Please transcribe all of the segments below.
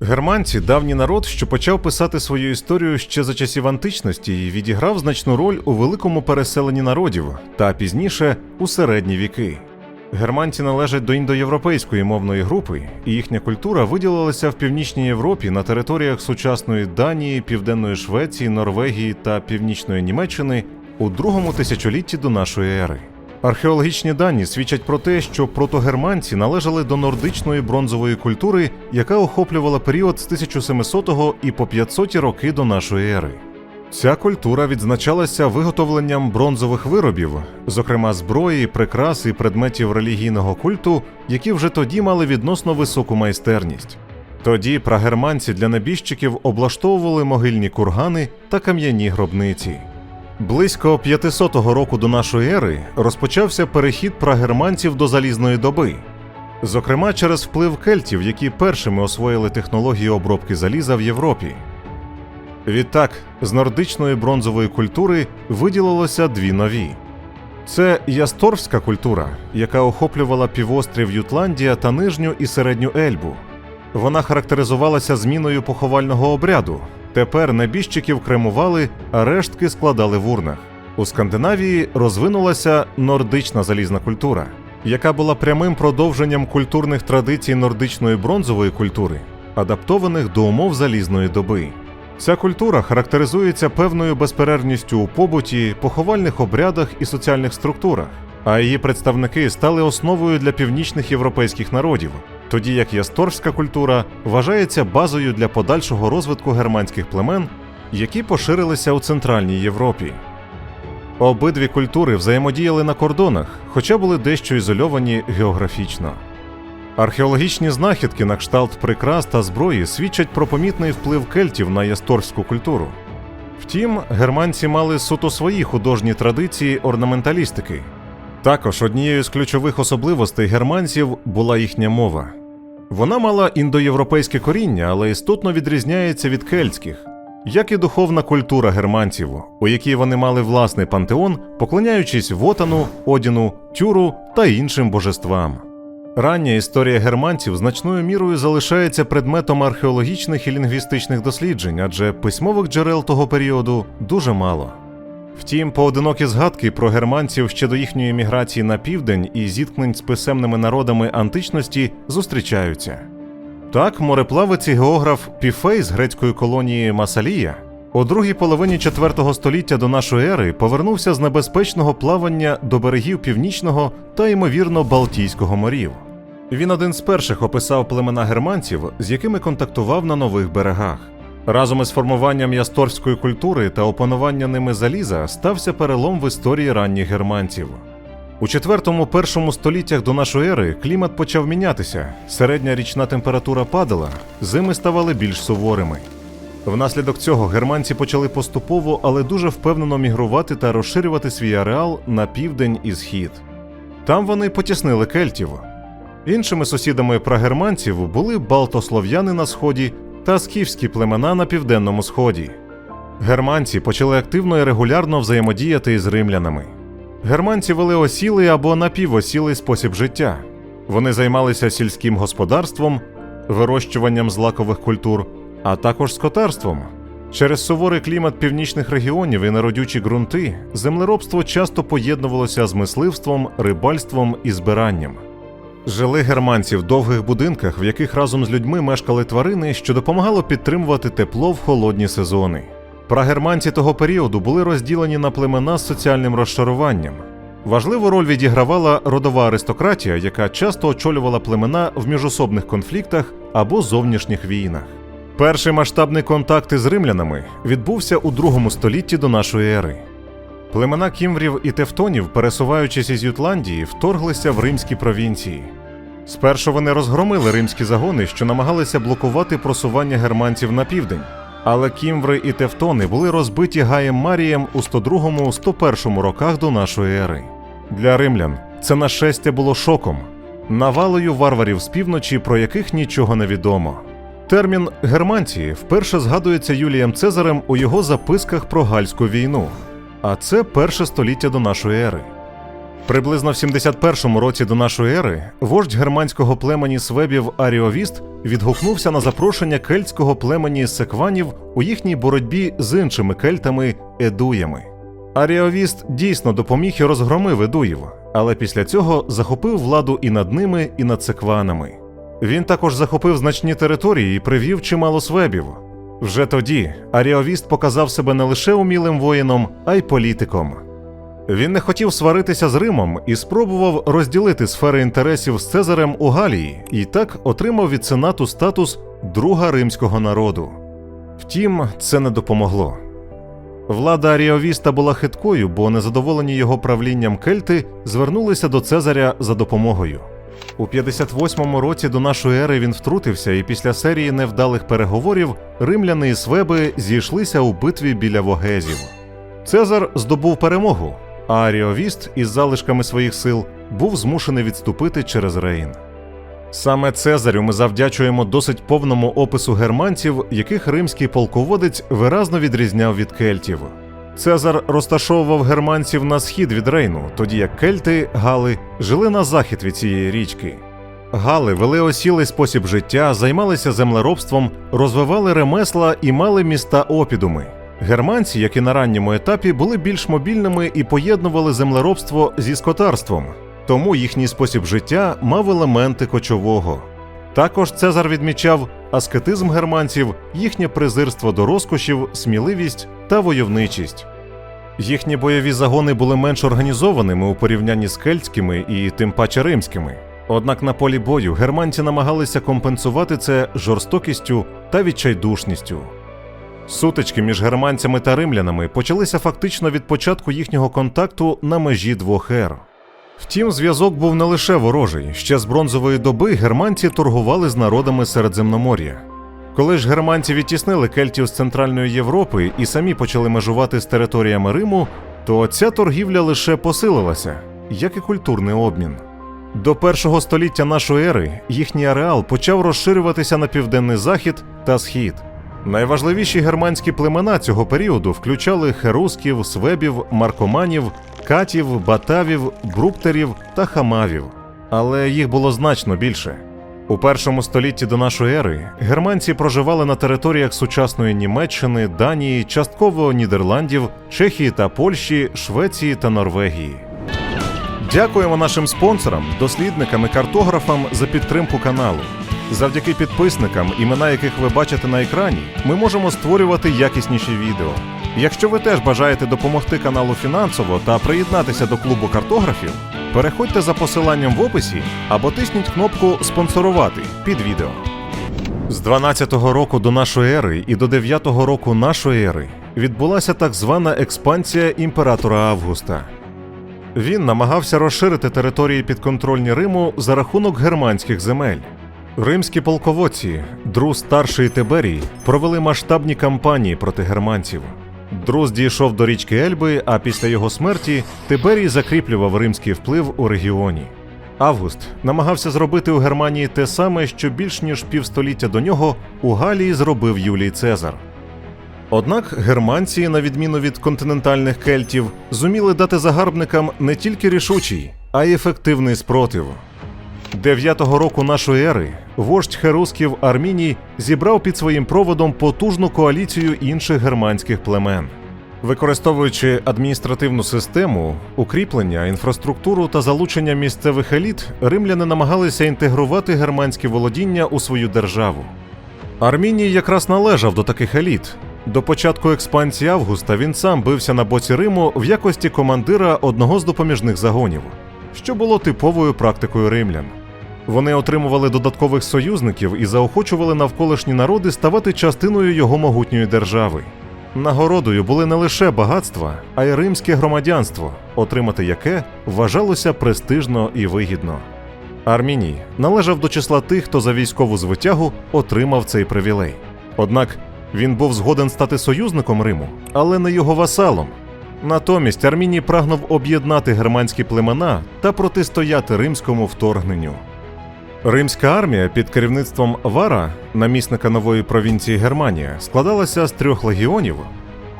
Германці давній народ, що почав писати свою історію ще за часів античності і відіграв значну роль у великому переселенні народів та пізніше у середні віки. Германці належать до індоєвропейської мовної групи, і їхня культура виділилася в північній Європі на територіях сучасної Данії, Південної Швеції, Норвегії та Північної Німеччини у другому тисячолітті до нашої ери. Археологічні дані свідчать про те, що протогерманці належали до нордичної бронзової культури, яка охоплювала період з 1700 і по 500 роки до нашої ери. Ця культура відзначалася виготовленням бронзових виробів, зокрема зброї, прикрас і предметів релігійного культу, які вже тоді мали відносно високу майстерність. Тоді прагерманці для небіжчиків облаштовували могильні кургани та кам'яні гробниці. Близько 500 року до нашої ери розпочався перехід прагерманців до залізної доби, зокрема через вплив кельтів, які першими освоїли технології обробки заліза в Європі. Відтак, з нордичної бронзової культури виділилося дві нові. Це ясторфська культура, яка охоплювала півострів Ютландія та нижню і середню Ельбу. Вона характеризувалася зміною поховального обряду. Тепер небіжчиків кремували, а рештки складали в урнах. У Скандинавії розвинулася нордична залізна культура, яка була прямим продовженням культурних традицій нордичної бронзової культури, адаптованих до умов залізної доби. Ця культура характеризується певною безперервністю у побуті, поховальних обрядах і соціальних структурах, а її представники стали основою для північних європейських народів, тоді як ясторська культура вважається базою для подальшого розвитку германських племен, які поширилися у Центральній Європі. Обидві культури взаємодіяли на кордонах, хоча були дещо ізольовані географічно. Археологічні знахідки на кшталт прикрас та зброї свідчать про помітний вплив кельтів на ясторську культуру. Втім, германці мали суто свої художні традиції орнаменталістики. Також однією з ключових особливостей германців була їхня мова. Вона мала індоєвропейське коріння, але істотно відрізняється від кельтських, як і духовна культура германців, у якій вони мали власний пантеон, поклоняючись вотану, одіну, тюру та іншим божествам. Рання історія германців значною мірою залишається предметом археологічних і лінгвістичних досліджень, адже письмових джерел того періоду дуже мало. Втім, поодинокі згадки про германців ще до їхньої міграції на південь і зіткнень з писемними народами античності зустрічаються. Так, мореплавець і географ Піфей з грецької колонії Масалія у другій половині IV століття до нашої ери повернувся з небезпечного плавання до берегів Північного та, ймовірно, Балтійського морів. Він один з перших описав племена германців, з якими контактував на нових берегах. Разом із формуванням ясторської культури та опанування ними заліза стався перелом в історії ранніх германців. У IV-1 століттях до нашої ери клімат почав мінятися, середня річна температура падала, зими ставали більш суворими. Внаслідок цього германці почали поступово, але дуже впевнено мігрувати та розширювати свій ареал на південь і схід. Там вони потіснили кельтів. Іншими сусідами прагерманців були балтослов'яни на сході та скіфські племена на південному сході. Германці почали активно і регулярно взаємодіяти із римлянами. Германці вели осілий або напівосілий спосіб життя. Вони займалися сільським господарством, вирощуванням злакових культур, а також скотарством. Через суворий клімат північних регіонів і неродючі ґрунти землеробство часто поєднувалося з мисливством, рибальством і збиранням. Жили германці в довгих будинках, в яких разом з людьми мешкали тварини, що допомагало підтримувати тепло в холодні сезони. Прагерманці того періоду були розділені на племена з соціальним розшаруванням. Важливу роль відігравала родова аристократія, яка часто очолювала племена в міжособних конфліктах або зовнішніх війнах. Перший масштабний контакт із римлянами відбувся у другому столітті до нашої ери. Племена кімврів і тевтонів, пересуваючись із Ютландії, вторглися в римські провінції. Спершу вони розгромили римські загони, що намагалися блокувати просування германців на південь. Але кімври і тевтони були розбиті Гаєм Марієм у 102-101 роках до нашої ери. Для римлян це нашестя було шоком, навалою варварів з півночі, про яких нічого не відомо. Термін германці вперше згадується Юлієм Цезарем у його записках про Гальську війну, а це перше століття до нашої ери. Приблизно в 71-му році до нашої ери вождь германського племені свебів Аріовіст відгукнувся на запрошення кельтського племені секванів у їхній боротьбі з іншими кельтами едуями. Аріовіст дійсно допоміг і розгромив едуїв, але після цього захопив владу і над ними, і над секванами. Він також захопив значні території і привів чимало свебів. Вже тоді Аріовіст показав себе не лише умілим воїном, а й політиком. Він не хотів сваритися з Римом і спробував розділити сфери інтересів з Цезарем у Галії, і так отримав від сенату статус друга римського народу. Втім, це не допомогло. Влада Аріовіста була хиткою, бо незадоволені його правлінням кельти звернулися до Цезаря за допомогою. У 58-му році до нашої ери він втрутився, і після серії невдалих переговорів римляни і свеби зійшлися у битві біля Вогезів. Цезар здобув перемогу, а Аріовіст із залишками своїх сил був змушений відступити через Рейн. Саме Цезарю ми завдячуємо досить повному опису германців, яких римський полководець виразно відрізняв від кельтів. Цезар розташовував германців на схід від Рейну, тоді як кельти, гали жили на захід від цієї річки. Гали вели осілий спосіб життя, займалися землеробством, розвивали ремесла і мали міста опідуми. Германці, як і на ранньому етапі, були більш мобільними і поєднували землеробство зі скотарством, тому їхній спосіб життя мав елементи кочового. Також Цезар відмічав аскетизм германців, їхнє презирство до розкошів, сміливість та войовничість. Їхні бойові загони були менш організованими у порівнянні з кельтськими і тим паче римськими. Однак на полі бою германці намагалися компенсувати це жорстокістю та відчайдушністю. Сутички між германцями та римлянами почалися фактично від початку їхнього контакту на межі двох ер. Втім, зв'язок був не лише ворожий. Ще з бронзової доби германці торгували з народами Середземномор'я. Коли ж германці відтіснили кельтів з Центральної Європи і самі почали межувати з територіями Риму, то ця торгівля лише посилилася, як і культурний обмін. До першого століття нашої ери їхній ареал почав розширюватися на південний захід та схід. Найважливіші германські племена цього періоду включали херусків, свебів, маркоманів, катів, батавів, бруктерів та хамавів, але їх було значно більше. У першому столітті до нашої ери германці проживали на територіях сучасної Німеччини, Данії, частково Нідерландів, Чехії та Польщі, Швеції та Норвегії. Дякуємо нашим спонсорам, дослідникам і картографам за підтримку каналу. Завдяки підписникам, імена яких ви бачите на екрані, ми можемо створювати якісніші відео. Якщо ви теж бажаєте допомогти каналу фінансово та приєднатися до клубу картографів, переходьте за посиланням в описі або тисніть кнопку Спонсорувати під відео. З 12-го року до нашої ери і до 9-го року нашої ери відбулася так звана експансія імператора Августа. Він намагався розширити території підконтрольні Риму за рахунок германських земель. Римські полководці Друз старший Тиберій провели масштабні кампанії проти германців. Друз дійшов до річки Ельби, а після його смерті Тиберій закріплював римський вплив у регіоні. Август намагався зробити у Германії те саме, що більш ніж півстоліття до нього у Галії зробив Юлій Цезар. Однак германці, на відміну від континентальних кельтів, зуміли дати загарбникам не тільки рішучий, а й ефективний спротив. Дев'ятого року нашої ери вождь херусків Арміній зібрав під своїм проводом потужну коаліцію інших германських племен. Використовуючи адміністративну систему, укріплення, інфраструктуру та залучення місцевих еліт, римляни намагалися інтегрувати германські володіння у свою державу. Арміній якраз належав до таких еліт. До початку експансії Августа він сам бився на боці Риму в якості командира одного з допоміжних загонів, що було типовою практикою римлян. Вони отримували додаткових союзників і заохочували навколишні народи ставати частиною його могутньої держави. Нагородою були не лише багатства, а й римське громадянство, отримати яке вважалося престижно і вигідно. Арміній належав до числа тих, хто за військову звитягу отримав цей привілей. Однак він був згоден стати союзником Риму, але не його васалом. Натомість Арміній прагнув об'єднати германські племена та протистояти римському вторгненню. Римська армія під керівництвом Вара, намісника нової провінції Германія, складалася з трьох легіонів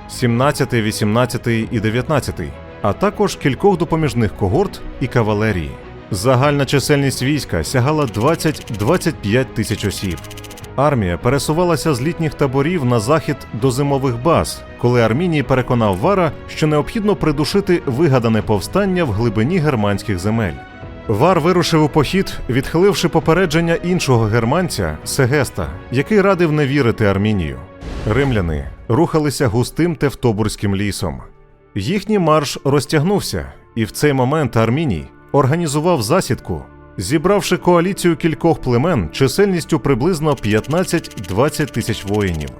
17, 18 і 19, а також кількох допоміжних когорт і кавалерії. Загальна чисельність війська сягала 20-25 тисяч осіб. Армія пересувалася з літніх таборів на захід до зимових баз, коли Арміній переконав Вара, що необхідно придушити вигадане повстання в глибині германських земель. Вар вирушив у похід, відхиливши попередження іншого германця Сегеста, який радив не вірити Армінію. Римляни рухалися густим Тевтобурським лісом. Їхній марш розтягнувся, і в цей момент Арміній організував засідку, зібравши коаліцію кількох племен чисельністю приблизно 15-20 тисяч воїнів.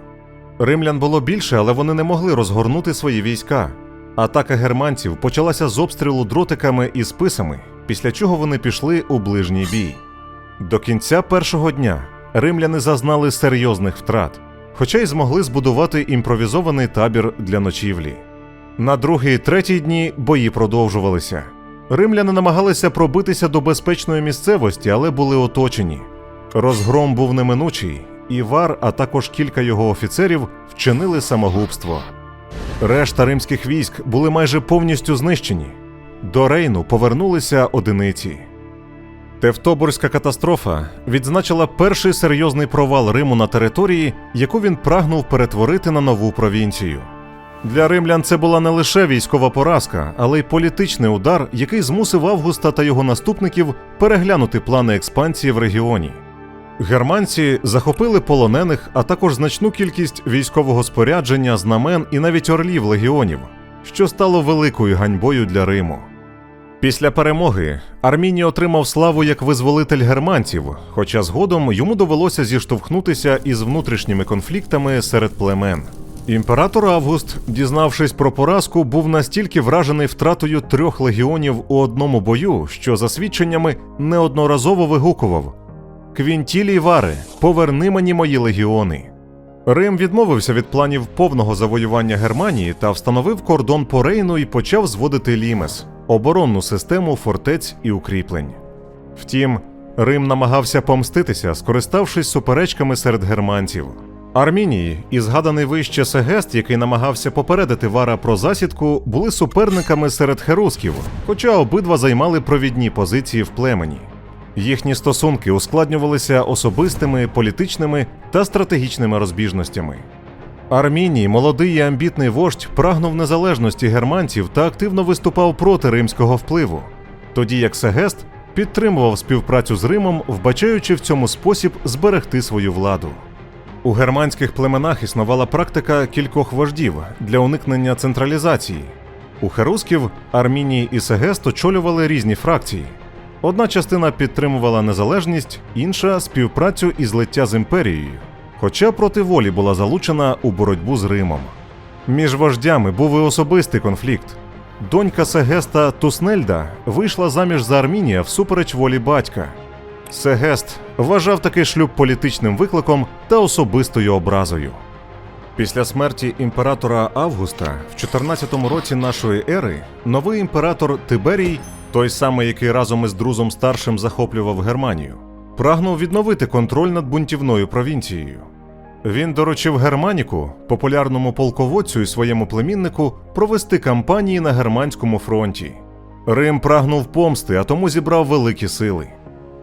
Римлян було більше, але вони не могли розгорнути свої війська. Атака германців почалася з обстрілу дротиками і списами, після чого вони пішли у ближній бій. До кінця першого дня римляни зазнали серйозних втрат, хоча й змогли збудувати імпровізований табір для ночівлі. На другий і третій дні бої продовжувалися. Римляни намагалися пробитися до безпечної місцевості, але були оточені. Розгром був неминучий, і Вар, а також кілька його офіцерів вчинили самогубство. Решта римських військ були майже повністю знищені. До Рейну повернулися одиниці. Тевтобурська катастрофа відзначила перший серйозний провал Риму на території, яку він прагнув перетворити на нову провінцію. Для римлян це була не лише військова поразка, але й політичний удар, який змусив Августа та його наступників переглянути плани експансії в регіоні. Германці захопили полонених, а також значну кількість військового спорядження, знамен і навіть орлів легіонів, що стало великою ганьбою для Риму. Після перемоги Арміній отримав славу як визволитель германців, хоча згодом йому довелося зіштовхнутися із внутрішніми конфліктами серед племен. Імператор Август, дізнавшись про поразку, був настільки вражений втратою трьох легіонів у одному бою, що за свідченнями неодноразово вигукував: Квінтілій Варе, поверни мені мої легіони. Рим відмовився від планів повного завоювання Германії та встановив кордон по Рейну і почав зводити лімес оборонну систему фортець і укріплень. Втім, Рим намагався помститися, скориставшись суперечками серед германців. Армінії і згаданий вище Сегест, який намагався попередити Вара про засідку, були суперниками серед херусків, хоча обидва займали провідні позиції в племені. Їхні стосунки ускладнювалися особистими, політичними та стратегічними розбіжностями. Арміній, молодий і амбітний вождь, прагнув незалежності германців та активно виступав проти римського впливу, тоді як Сегест підтримував співпрацю з Римом, вбачаючи в цьому спосіб зберегти свою владу. У германських племенах існувала практика кількох вождів для уникнення централізації. У херусків Арміній і Сегест очолювали різні фракції. Одна частина підтримувала незалежність, інша співпрацю і злиття з імперією, хоча проти волі була залучена у боротьбу з Римом. Між вождями був і особистий конфлікт. Донька Сегеста Туснельда вийшла заміж за Армінія всупереч волі батька. Сегест вважав такий шлюб політичним викликом та особистою образою. Після смерті імператора Августа в 14 році нашої ери новий імператор Тиберій, той самий, який разом із друзом старшим захоплював Германію, прагнув відновити контроль над бунтівною провінцією. Він доручив Германіку, популярному полководцю і своєму племіннику, провести кампанії на германському фронті. Рим прагнув помсти, а тому зібрав великі сили.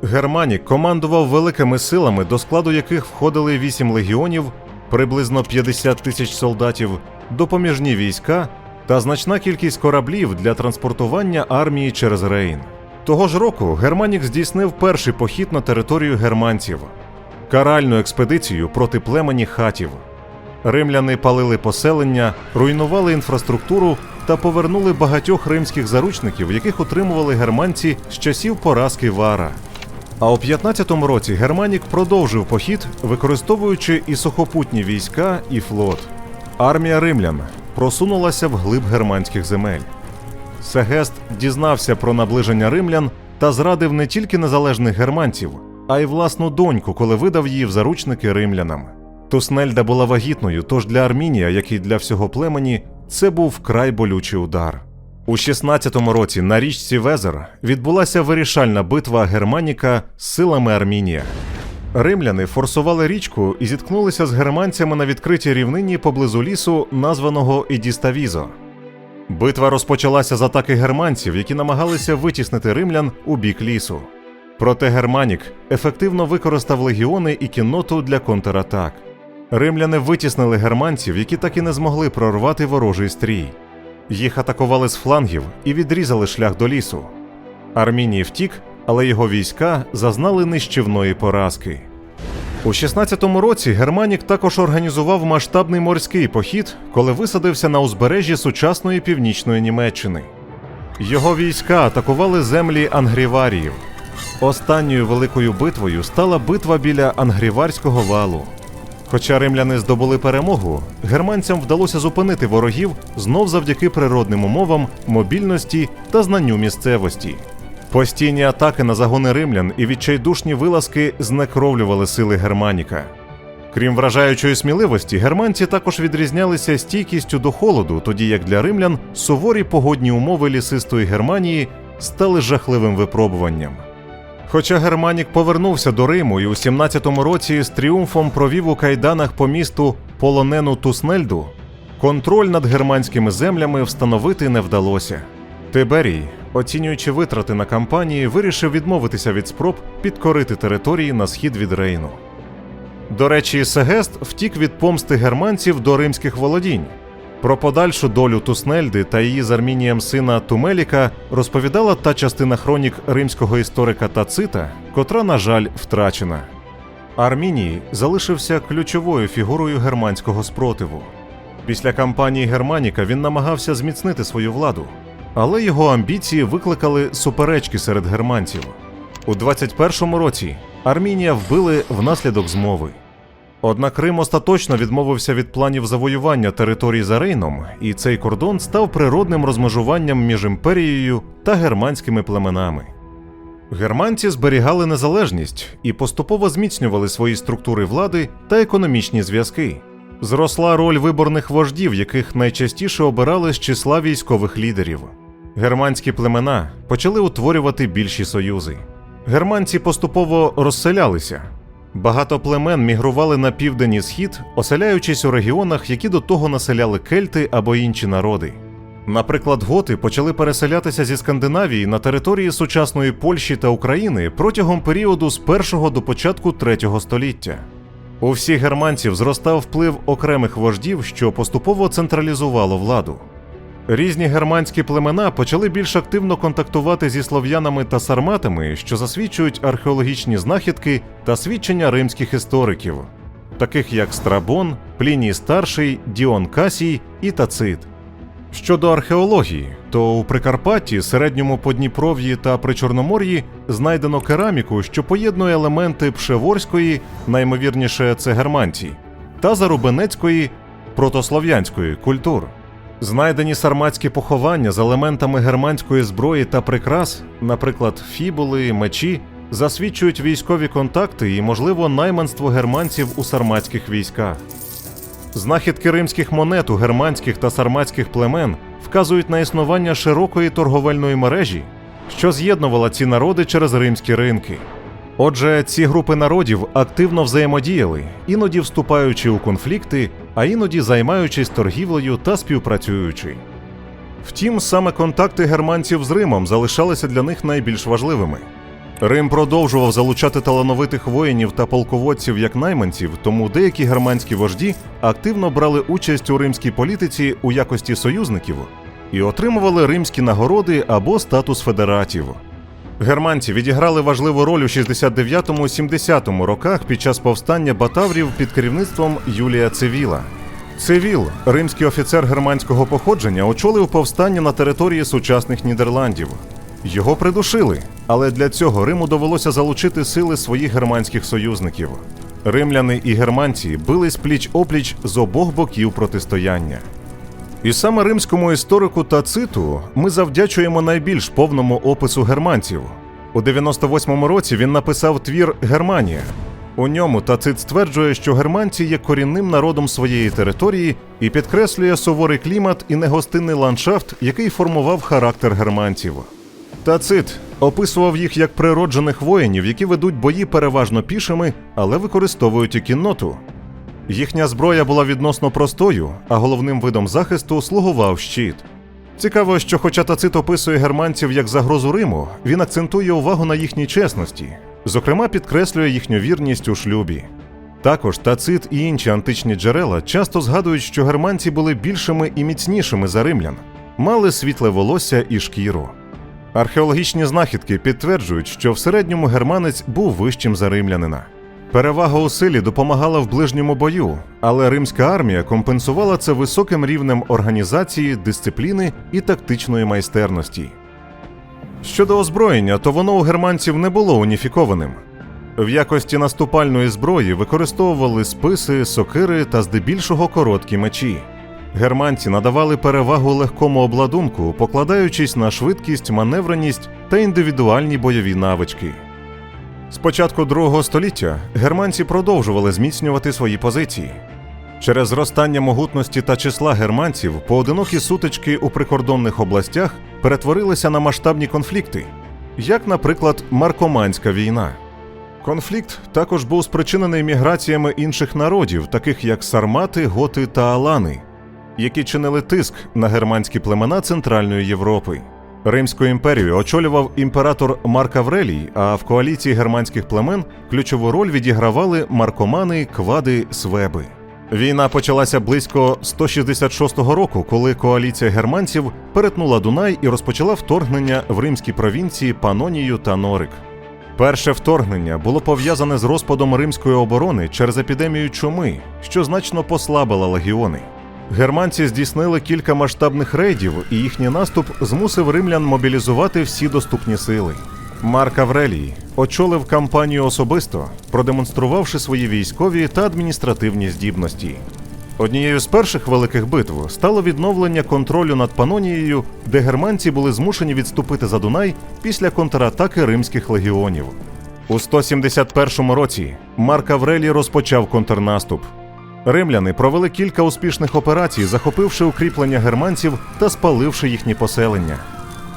Германік командував великими силами, до складу яких входили 8 легіонів, приблизно 50 тисяч солдатів, допоміжні війська та значна кількість кораблів для транспортування армії через Рейн. Того ж року Германік здійснив перший похід на територію германців каральну експедицію проти племені хатів. Римляни палили поселення, руйнували інфраструктуру та повернули багатьох римських заручників, яких утримували германці з часів поразки Вара. А у 15-му році Германік продовжив похід, використовуючи і сухопутні війська, і флот. Армія римлян просунулася вглиб германських земель. Сегест дізнався про наближення римлян та зрадив не тільки незалежних германців, а й власну доньку, коли видав її в заручники римлянам. Туснельда була вагітною, тож для Армінія, як і для всього племені, це був вкрай болючий удар. У 16-му році на річці Везер відбулася вирішальна битва Германіка з силами Армінія. Римляни форсували річку і зіткнулися з германцями на відкритій рівнині поблизу лісу, названого Ідіставізо. Битва розпочалася з атаки германців, які намагалися витіснити римлян у бік лісу. Проте Германік ефективно використав легіони і кінноту для контратак. Римляни витіснили германців, які так і не змогли прорвати ворожий стрій. Їх атакували з флангів і відрізали шлях до лісу. Арміній втік, але його війська зазнали нищівної поразки. У 16-му році Германік також організував масштабний морський похід, коли висадився на узбережжі сучасної північної Німеччини. Його війська атакували землі Ангріваріїв. Останньою великою битвою стала битва біля Ангріварського валу. Хоча римляни здобули перемогу, германцям вдалося зупинити ворогів знов завдяки природним умовам, мобільності та знанню місцевості. Постійні атаки на загони римлян і відчайдушні вилазки знекровлювали сили Германіка. Крім вражаючої сміливості, германці також відрізнялися стійкістю до холоду, тоді як для римлян суворі погодні умови лісистої Германії стали жахливим випробуванням. Хоча Германік повернувся до Риму і у 17-му році з тріумфом провів у кайданах по місту полонену Туснельду, контроль над германськими землями встановити не вдалося. Тиберій, оцінюючи витрати на кампанії, вирішив відмовитися від спроб підкорити території на схід від Рейну. До речі, Сегест втік від помсти германців до римських володінь. Про подальшу долю Туснельди та її з Армінієм сина Тумеліка розповідала та частина хронік римського історика Тацита, котра, на жаль, втрачена. Арміній залишився ключовою фігурою германського спротиву. Після кампанії Германіка він намагався зміцнити свою владу, але його амбіції викликали суперечки серед германців. У 21-му році Армінія вбили внаслідок змови. Однак Рим остаточно відмовився від планів завоювання територій за Рейном, і цей кордон став природним розмежуванням між імперією та германськими племенами. Германці зберігали незалежність і поступово зміцнювали свої структури влади та економічні зв'язки. Зросла роль виборних вождів, яких найчастіше обирали з числа військових лідерів. Германські племена почали утворювати більші союзи. Германці поступово розселялися. Багато племен мігрували на південь і схід, оселяючись у регіонах, які до того населяли кельти або інші народи. Наприклад, готи почали переселятися зі Скандинавії на території сучасної Польщі та України протягом періоду з першого до початку третього століття. У всіх германців зростав вплив окремих вождів, що поступово централізувало владу. Різні германські племена почали більш активно контактувати зі слов'янами та сарматами, що засвідчують археологічні знахідки та свідчення римських істориків, таких як Страбон, Пліній Старший, Діон Касій і Тацит. Щодо археології, то у Прикарпатті, середньому Подніпров'ї та Причорномор'ї знайдено кераміку, що поєднує елементи пшеворської, наймовірніше це германці, та зарубенецької протослов'янської культур. Знайдені сарматські поховання з елементами германської зброї та прикрас, наприклад, фібули, мечі, засвідчують військові контакти і, можливо, найманство германців у сарматських військах. Знахідки римських монет у германських та сарматських племен вказують на існування широкої торговельної мережі, що з'єднувала ці народи через римські ринки. Отже, ці групи народів активно взаємодіяли, іноді вступаючи у конфлікти, а іноді займаючись торгівлею та співпрацюючи. Втім, саме контакти германців з Римом залишалися для них найбільш важливими. Рим продовжував залучати талановитих воїнів та полководців як найманців, тому деякі германські вожді активно брали участь у римській політиці у якості союзників і отримували римські нагороди або статус федератів. Германці відіграли важливу роль у 69-70 роках під час повстання батаврів під керівництвом Юлія Цивіла. Цивіл, римський офіцер германського походження, очолив повстання на території сучасних Нідерландів. Його придушили, але для цього Риму довелося залучити сили своїх германських союзників. Римляни і германці бились пліч опліч з обох боків протистояння. І саме римському історику Тациту ми завдячуємо найбільш повному опису германців. У 98-му році він написав твір Германія. У ньому Тацит стверджує, що германці є корінним народом своєї території і підкреслює суворий клімат і негостинний ландшафт, який формував характер германців. Тацит описував їх як природжених воїнів, які ведуть бої переважно пішими, але використовують і кінноту. Їхня зброя була відносно простою, а головним видом захисту слугував щит. Цікаво, що хоча Тацит описує германців як загрозу Риму, він акцентує увагу на їхній чесності, зокрема підкреслює їхню вірність у шлюбі. Також Тацит і інші античні джерела часто згадують, що германці були більшими і міцнішими за римлян, мали світле волосся і шкіру. Археологічні знахідки підтверджують, що в середньому германець був вищим за римлянина. Перевага у силі допомагала в ближньому бою, але римська армія компенсувала це високим рівнем організації, дисципліни і тактичної майстерності. Щодо озброєння, то воно у германців не було уніфікованим. В якості наступальної зброї використовували списи, сокири та здебільшого короткі мечі. Германці надавали перевагу легкому обладунку, покладаючись на швидкість, маневреність та індивідуальні бойові навички. З початку другого століття германці продовжували зміцнювати свої позиції. Через зростання могутності та числа германців поодинокі сутички у прикордонних областях перетворилися на масштабні конфлікти, як, наприклад, Маркоманська війна. Конфлікт також був спричинений міграціями інших народів, таких як сармати, готи та алани, які чинили тиск на германські племена Центральної Європи. Римську імперію очолював імператор Марк Аврелій, а в коаліції германських племен ключову роль відігравали маркомани, квади, свеби. Війна почалася близько 166 року, коли коаліція германців перетнула Дунай і розпочала вторгнення в римські провінції Панонію та Норик. Перше вторгнення було пов'язане з розпадом римської оборони через епідемію чуми, що значно послабила легіони. Германці здійснили кілька масштабних рейдів, і їхній наступ змусив римлян мобілізувати всі доступні сили. Марк Аврелій очолив кампанію особисто, продемонструвавши свої військові та адміністративні здібності. Однією з перших великих битв стало відновлення контролю над Панонією, де германці були змушені відступити за Дунай після контратаки римських легіонів. У 171 році Марк Аврелій розпочав контрнаступ. Римляни провели кілька успішних операцій, захопивши укріплення германців та спаливши їхні поселення.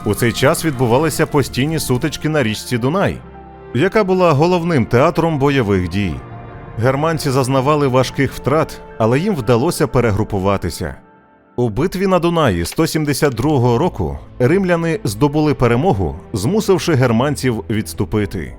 У цей час відбувалися постійні сутички на річці Дунай, яка була головним театром бойових дій. Германці зазнавали важких втрат, але їм вдалося перегрупуватися. У битві на Дунаї 172 року римляни здобули перемогу, змусивши германців відступити.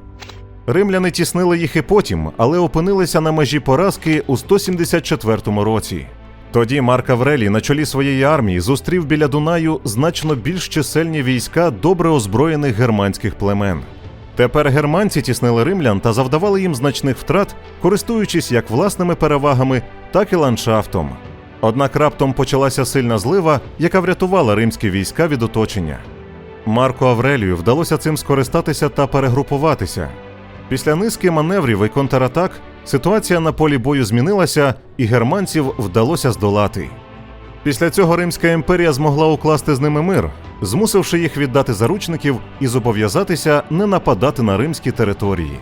Римляни тіснили їх і потім, але опинилися на межі поразки у 174 році. Тоді Марк Аврелій на чолі своєї армії зустрів біля Дунаю значно більш чисельні війська добре озброєних германських племен. Тепер германці тіснили римлян та завдавали їм значних втрат, користуючись як власними перевагами, так і ландшафтом. Однак раптом почалася сильна злива, яка врятувала римські війська від оточення. Марку Аврелію вдалося цим скористатися та перегрупуватися. Після низки маневрів і контратак ситуація на полі бою змінилася, і германців вдалося здолати. Після цього Римська імперія змогла укласти з ними мир, змусивши їх віддати заручників і зобов'язатися не нападати на римські території.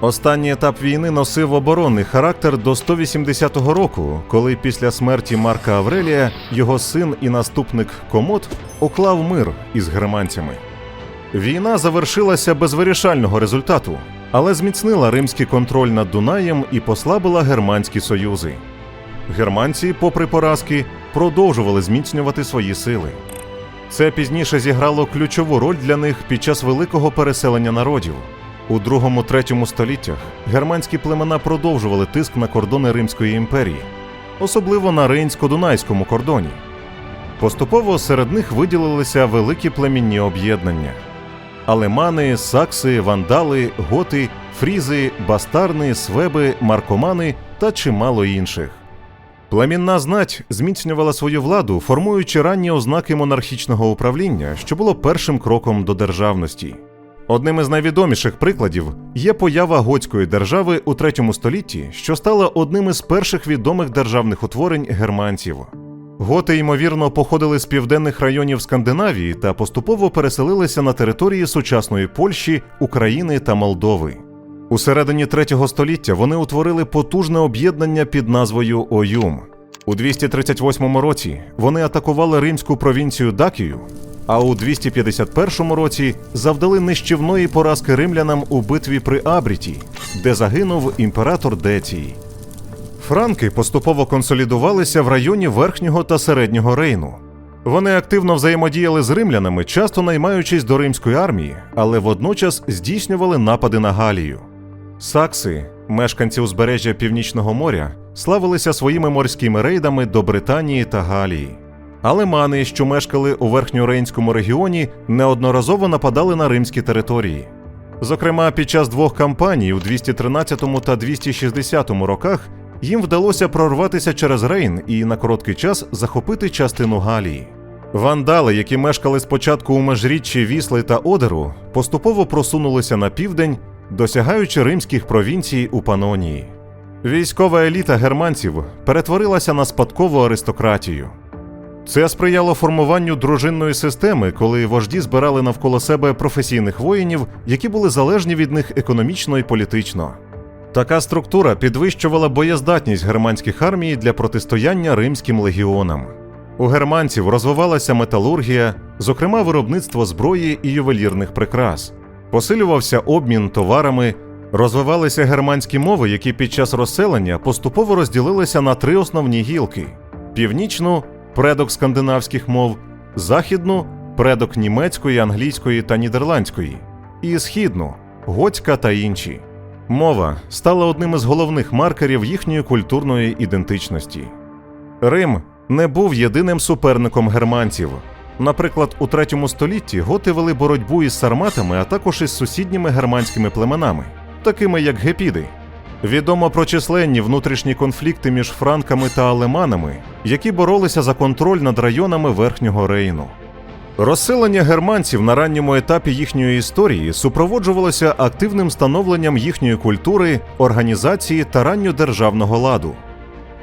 Останній етап війни носив оборонний характер до 180 року, коли після смерті Марка Аврелія його син і наступник Комод уклав мир із германцями. Війна завершилася без вирішального результату, але зміцнила римський контроль над Дунаєм і послабила германські союзи. Германці, попри поразки, продовжували зміцнювати свої сили. Це пізніше зіграло ключову роль для них під час великого переселення народів. У другому-третьому століттях германські племена продовжували тиск на кордони Римської імперії, особливо на Рейнсько-Дунайському кордоні. Поступово серед них виділилися великі племінні об'єднання: алемани, сакси, вандали, готи, фрізи, бастарни, свеби, маркомани та чимало інших. Племінна знать зміцнювала свою владу, формуючи ранні ознаки монархічного управління, що було першим кроком до державності. Одним із найвідоміших прикладів є поява готської держави у третьому столітті, що стала одним із перших відомих державних утворень германців. Готи, ймовірно, походили з південних районів Скандинавії та поступово переселилися на території сучасної Польщі, України та Молдови. У середині третього століття вони утворили потужне об'єднання під назвою Оюм. У 238 році вони атакували римську провінцію Дакію, а у 251 році завдали нищівної поразки римлянам у битві при Абріті, де загинув імператор Децій. Франки поступово консолідувалися в районі верхнього та середнього Рейну. Вони активно взаємодіяли з римлянами, часто наймаючись до римської армії, але водночас здійснювали напади на Галію. Сакси, мешканці узбережжя Північного моря, славилися своїми морськими рейдами до Британії та Галії. Алемани, що мешкали у верхньорейнському регіоні, неодноразово нападали на римські території. Зокрема, під час двох кампаній у 213 та 260 роках їм вдалося прорватися через Рейн і на короткий час захопити частину Галії. Вандали, які мешкали спочатку у межріччі Вісли та Одеру, поступово просунулися на південь, досягаючи римських провінцій у Панонії. Військова еліта германців перетворилася на спадкову аристократію. Це сприяло формуванню дружинної системи, коли вожді збирали навколо себе професійних воїнів, які були залежні від них економічно і політично. Така структура підвищувала боєздатність германських армій для протистояння римським легіонам. У германців розвивалася металургія, зокрема виробництво зброї і ювелірних прикрас, посилювався обмін товарами, розвивалися германські мови, які під час розселення поступово розділилися на три основні гілки: північну предок скандинавських мов, західну предок німецької, англійської та нідерландської, і східну готська та інші. Мова стала одним із головних маркерів їхньої культурної ідентичності. Рим не був єдиним суперником германців. Наприклад, у третьому столітті готи вели боротьбу із сарматами, а також із сусідніми германськими племенами, такими як гепіди. Відомо про численні внутрішні конфлікти між франками та алеманами, які боролися за контроль над районами верхнього Рейну. Розселення германців на ранньому етапі їхньої історії супроводжувалося активним становленням їхньої культури, організації та ранньодержавного ладу.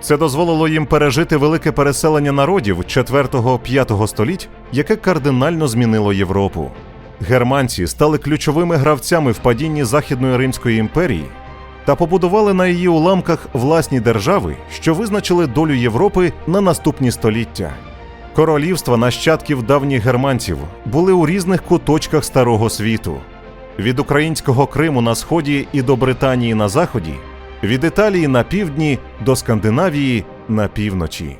Це дозволило їм пережити велике переселення народів 4-5 століть, яке кардинально змінило Європу. Германці стали ключовими гравцями в падінні Західної Римської імперії та побудували на її уламках власні держави, що визначили долю Європи на наступні століття. Королівства нащадків давніх германців були у різних куточках старого світу: від українського Криму на сході і до Британії на заході, від Італії на півдні до Скандинавії на півночі.